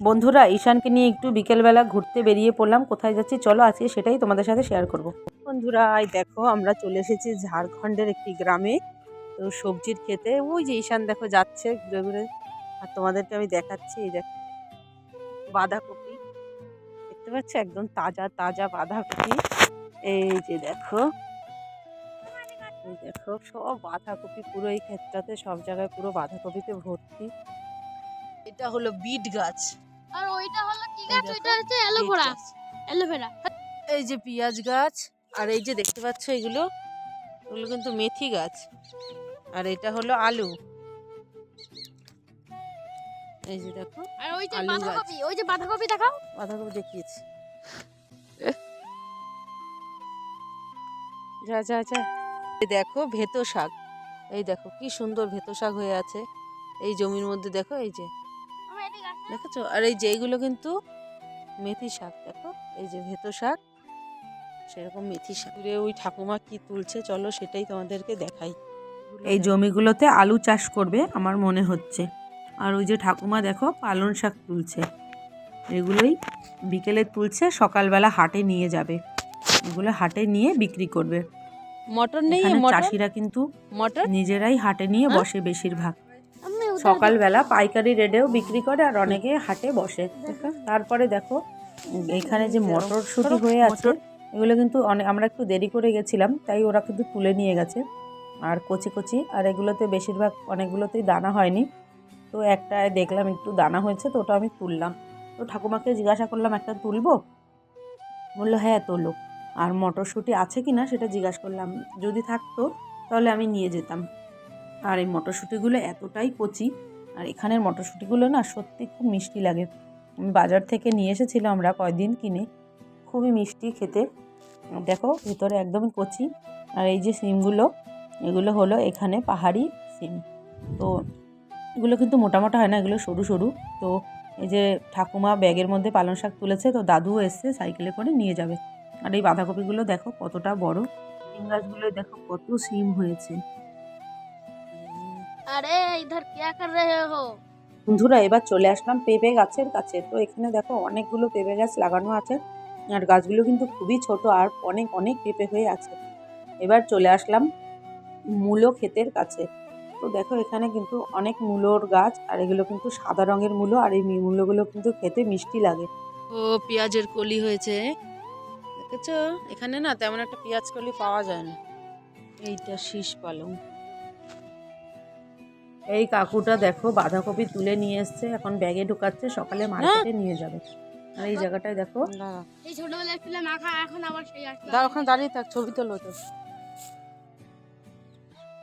বন্ধুরা, ঈশানকে নিয়ে একটু বিকেলবেলা ঘুরতে বেরিয়ে পড়লাম। কোথায় যাচ্ছি চলো আজকে সেটাই তোমাদের সাথে শেয়ার করব। বন্ধুরা, এই দেখো, আমরা চলে এসেছি ঝাড়খণ্ডের একটি গ্রামে। তো সবজির খেতে ওই যে ঈশান দেখো যাচ্ছে ঘুরে ঘুরে আর তোমাদেরকে আমি দেখাচ্ছি, এই দেখো, বাঁধাকপি। দেখতে পাচ্ছ? একদম তাজা তাজা বাঁধাকপি। এই যে দেখো দেখো, সব বাঁধাকপি পুরো এই ক্ষেতটাতে, সব জায়গায় পুরো বাঁধাকপিতে ভর্তি। এটা হলো বিট গাছ। আর ওইটা হলো কি গাছ? দেখো, ওইটা হচ্ছে অ্যালোভেরা। অ্যালোভেরা। এই যে পেঁয়াজ গাছ আর এই যে দেখতে পাচ্ছ এগুলো এগুলো কিন্তু মেথি গাছ। আর এটা হলো আলু। এই যে দেখো আর ওই যে বাঁধাকপি ওই যে বাঁধাকপি দেখাও। বাঁধাকপি দেখিয়েছি। যা যা যা। দেখো ভেতো শাক। এই দেখো কি সুন্দর ভেতো শাক হয়ে আছে। এই জমির মধ্যে দেখো এই যে। দেখেছ? আর এই যে এইগুলো কিন্তু মেথি শাক দেখো? এই যে ভেতো শাক সেরকম মেথি শাক। দূরে ওই ঠাকুমা কি তুলছে? চলো সেটাই তোমাদেরকে দেখাই। এই জমিগুলোতে আলু চাষ করবে আমার মনে হচ্ছে। আর ওই যে ঠাকুমা দেখো পালং শাক তুলছে। এগুলোই বিকেলে তুলছে সকালবেলা হাটে নিয়ে যাবে। এগুলো হাটে নিয়ে বিক্রি করবে। মটর নেই চাষিরা কিন্তু মটর নিজেরাই হাটে নিয়ে হ্যাঁ? বসে বেশিরভাগ। সকালবেলা পাইকারি রেটেও বিক্রি করে আর অনেকে হাটে বসে। তারপরে দেখো এখানে যে মটরশুঁটি হয়ে আছে এগুলো কিন্তু অনেক আমরা একটু দেরি করে গেছিলাম তাই ওরা কিন্তু তুলে নিয়ে গেছে। আর কচি কচি আর এগুলোতে বেশিরভাগ অনেকগুলোতেই দানা হয়নি। তো একটায় দেখলাম একটু দানা হয়েছে তো ওটা আমি তুললাম। তো ঠাকুমাকে জিজ্ঞাসা করলাম একটা তুলবো? বলল হ্যাঁ তোলো আর মটরশুঁটি আছে কি না সেটা জিজ্ঞাসা করলাম যদি থাকতো তাহলে আমি নিয়ে যেতাম। আর এই মটরশুঁটিগুলো এতটাই কচি, আর এখানের মটরশুঁটিগুলো না সত্যি খুব মিষ্টি লাগে। বাজার থেকে নিয়ে এসেছিলাম আমরা কয়দিন কিনে, খুবই মিষ্টি খেতে। দেখো ভিতরে একদমই কচি, আর এই যে সিমগুলো, এগুলো হলো এখানে পাহাড়ি সিম। তো এগুলো কিন্তু মোটা মোটা হয় না, এগুলো সরু সরু। তো এই যে ঠাকুমা ব্যাগের মধ্যে পালং শাক তুলেছে, তো দাদুও এসছে সাইকেলে করে নিয়ে যাবে। আর এই বাঁধাকপিগুলো দেখো কতটা বড়, সিম গাছগুলো দেখো কত সিম হয়েছে। अरे इधर क्या कर रहे हो বন্ধুরা এবার চলে আসলাম পেঁপে গাছের কাছে তো এখানে দেখো অনেকগুলো পেঁপে গাছ লাগানো আছে আর গাছগুলো কিন্তু খুবই ছোট আর অনেক অনেক পেঁপে হয়ে আছে এবার চলে আসলাম মূলো ক্ষেতের কাছে তো দেখো এখানে কিন্তু অনেক মূলোর গাছ আর এগুলো কিন্তু সাদা রঙের মূলো আর এই মি- মূলোগুলো কিন্তু খেতে মিষ্টি লাগে ও পেঁয়াজের কলি হয়েছে দেখেছো এখানে না তেমন একটা পেঁয়াজ কলি পাওয়া যায় না এইটা শীষ পালং এই কাকুটা দেখো বাঁধাকপি তুলে নিয়ে এসছে এখন ব্যাগে ঢুকাচ্ছে সকালে মার্কেটে নিয়ে যাবে। আর এই জায়গাটায় দেখো। এই ছোটবেলায় ছিলাম মাখা এখন আবার সেই আসছে দাঁড়া ওখানে দাঁড়িয়ে থাক ছবি তোলো তো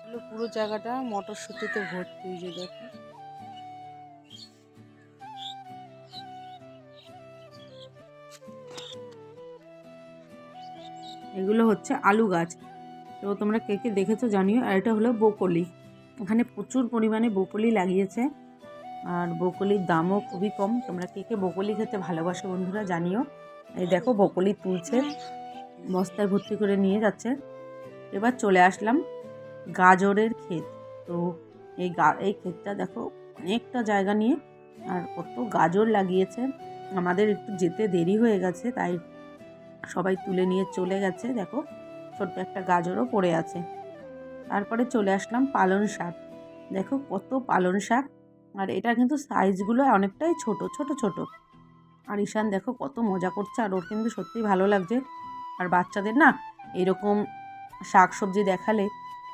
চলো, পুরো জায়গাটা মটরশুঁটিতে ভর্তি এই যে দেখো। এগুলো হচ্ছে আলু গাছ। তো তোমরা কে কে দেখেছ জানিও আর এটা হলো বকলি এখানে প্রচুর পরিমাণে বকলি লাগিয়েছে। আর বকলির দামও খুবই কম। তোমরা কে কে বকলি খেতে ভালোবাসো বন্ধুরা জানিও। এই দেখো বকলি তুলছে। বস্তায় ভর্তি করে নিয়ে যাচ্ছে। এবার চলে আসলাম গাজরের ক্ষেত। তো এই গা, এই ক্ষেতটা দেখো অনেকটা জায়গা নিয়ে আর কত গাজর লাগিয়েছে। আমাদের একটু যেতে দেরি হয়ে গেছে, তাই সবাই তুলে নিয়ে চলে গেছে। দেখো ছোট্ট একটা গাজরও পড়ে আছে। তারপরে চলে আসলাম পালং শাক। দেখো কত পালং শাক। আর এটা কিন্তু সাইজগুলো অনেকটাই ছোট ছোট ছোট। আর ঈশান দেখো কত মজা করছে আর ওর কিন্তু সত্যিই ভালো লাগছে। আর বাচ্চাদের না এরকম শাক সবজি দেখালে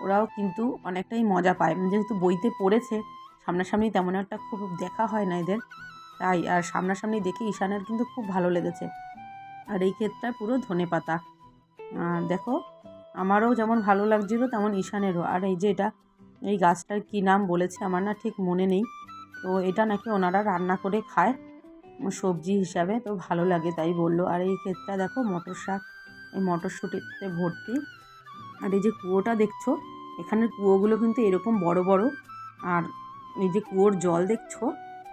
ওরাও কিন্তু অনেকটাই মজা পায়। যেহেতু বইতে পড়েছে, সামনাসামনি তেমন একটা খুব দেখা হয় না এদের। তাই আর সামনাসামনি দেখে ঈশানের কিন্তু খুব ভালো লেগেছে। আর এই ক্ষেতটা পুরো ধনে পাতা দেখো আমারও যেমন ভালো লাগছিল, তেমন ঈশানেরও। আর এই যে এটা, এই গাছটার কী নাম বলেছে আমার না ঠিক মনে নেই। তো এটা নাকি ওনারা রান্না করে খায়, সবজি হিসাবে, তো ভালো লাগে তাই বলল। আর এই ক্ষেতটা দেখো, মটর শাক, এই মটরশুঁটিতে ভর্তি। আর এই যে কুয়োটা দেখছ, এখানের কুয়োগুলো কিন্তু এরকম বড় বড়। আর এই যে কুয়োর জল দেখছ,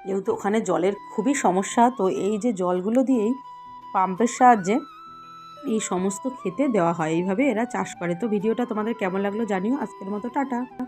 যেহেতু ওখানে জলের খুবই সমস্যা, তো এই যে জলগুলো দিয়েই পাম্পের সাহায্যে এই সমস্ত খেতে দেওয়া হয়। এইভাবে এরা চাষ করে। তো ভিডিওটা তোমাদের কেমন লাগল জানিও। আজকের মতো টাটা।